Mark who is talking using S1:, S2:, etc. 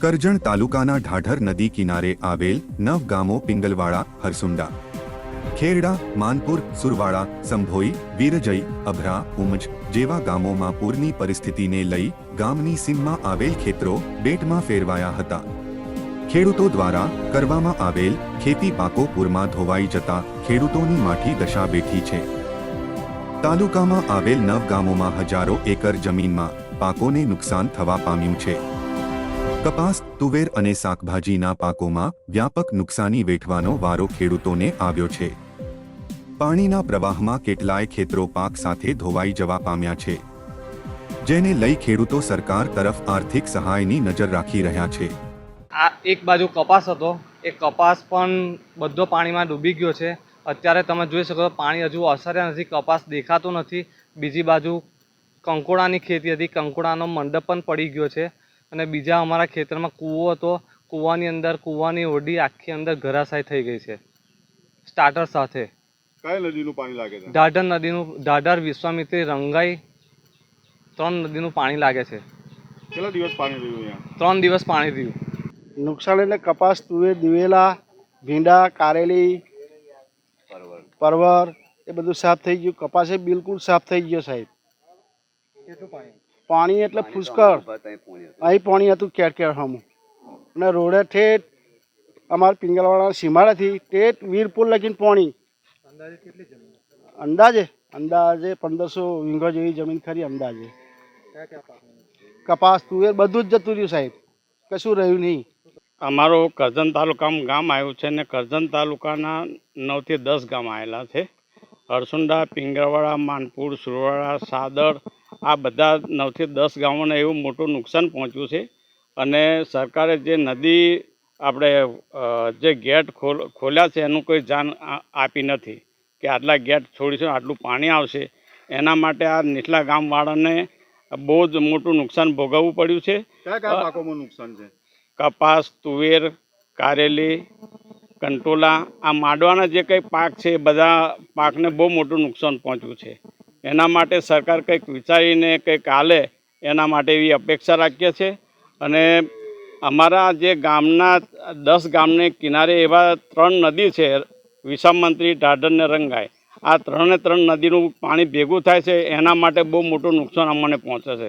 S1: કરજણ તાલુકાના ઢાઢર નદી કિનારે આવેલ નવ ગામો પિંગલવાડા, હરસુંડા. ખેરડા, માનપુર, સુરવાડા, સંભોઈ વીરજઈ અભરા, ઉમજ જેવા ગામોમાં પૂરની પરિસ્થિતિને લઈ ગામની સીમમાં આવેલ ખેતરો બેટમાં ફેરવાયા હતા. ખેડૂતો દ્વારા કરવામાં આવેલ ખેતી પાકો પૂરમાં ધોવાઈ જતા ખેડૂતોની માઠી દશા બેઠી છે. તાલુકામાં આવેલ નવ ગામોમાં હજારો એકર જમીનમાં પાકોને નુકસાન થવા પામ્યું છે. કપાસ, તુવેર અને શાકભાજીના પાકોમાં વ્યાપક નુકસાની વેઠવાનો વારો ખેડૂતોને આવ્યો છે. પાણીના પ્રવાહમાં કેટલાય ખેતરો પાક સાથે ધોવાઈ જવા પામ્યા છે. જેને લઈ ખેડૂતો સરકાર તરફ આર્થિક સહાયની નજર રાખી રહ્યા છે.
S2: આ એક બાજુ કપાસ હતો. એ કપાસ પણ બધો પાણીમાં ડૂબી ગયો છે. અત્યારે તમે જોઈ શકો પાણી હજુ અસર્યા નથી, કપાસ દેખાતો નથી. બીજી બાજુ કંકોડાની ખેતી હતી. કંકોડાનો મંડપ પણ પડી ગયો છે. અને બીજા અમારા ખેતરમાં કૂવો હતો. કૂવાની અંદર કૂવાની ઓડી આખી અંદર ઘરાશાય થઈ ગઈ છે. સ્ટાર્ટર સાથે.
S3: કઈ નદીનું પાણી લાગે છે?
S2: ઢાઢર નદીનું ઢાઢર વિશ્વામિત્રી રંગાઈ ત્રણ નદીનું પાણી લાગે છે.
S3: કેટલા દિવસ પાણી રહ્યું
S2: ત્રણ દિવસ પાણી રહ્યું.
S4: નુકસાન એટલે કપાસ તુવેર દિવેલા ભીંડા કારેલી પરવર એ બધું સાફ થઈ ગયું. કપાસ એ બિલકુલ સાફ થઈ ગયો સાહેબ. પાણી? એટલે પુષ્કળ. અહીં પાણી હતું કેર કેર હમું. અને રોડે ઠેઠ અમારા પિંગલવાડા સીમાડાથી ઠેઠ વીરપુર લગીને પાણી. અંદાજે અંદાજે? પંદરસો વીંગો જેવી જમીન ખરી અંદાજે. કપાસ તુવેર બધું જ જતું રહ્યું સાહેબ. કશું રહ્યું નહીં.
S5: અમારો કરજણ તાલુકામાં ગામ આવ્યું છે ને કરજણ તાલુકાના નવથી દસ ગામ આવેલા છે. હરસુંડા પિંગળવાડા માનપુર સુરવાડા સાદર આ બધા નવથી દસ ગામોને એવું મોટું નુકસાન પહોંચ્યું છે. અને સરકારે જે નદી આપણે જે ગેટ ખોલ ખોલ્યા છે એનું કોઈ જાણ આપી નથી કે આટલા ગેટ છોડીશું આટલું પાણી આવશે. એના માટે આ નીચલા ગામવાળાને બહુ જ મોટું નુકસાન ભોગવવું પડ્યું છે.
S3: કયા કયા પાકોમાં નુકસાન છે?
S5: કપાસ તુવેર કારેલી કંટોલા આ માંડવાના જે કંઈ પાક છે એ બધા પાકને બહુ મોટું નુકસાન પહોંચ્યું છે. એના માટે સરકાર કંઈક વિચારીને કંઈક હાલે, એના માટે એવી અપેક્ષા રાખીએ છીએ. અને અમારા જે ગામના દસ ગામને કિનારે એવા ત્રણ નદી છે, વિસામંત્રી ઢાઢર ને રંગાય આ ત્રણે ત્રણ નદીનું પાણી ભેગું થાય છે, એના માટે બહુ મોટું નુકસાન અમને પહોંચે છે.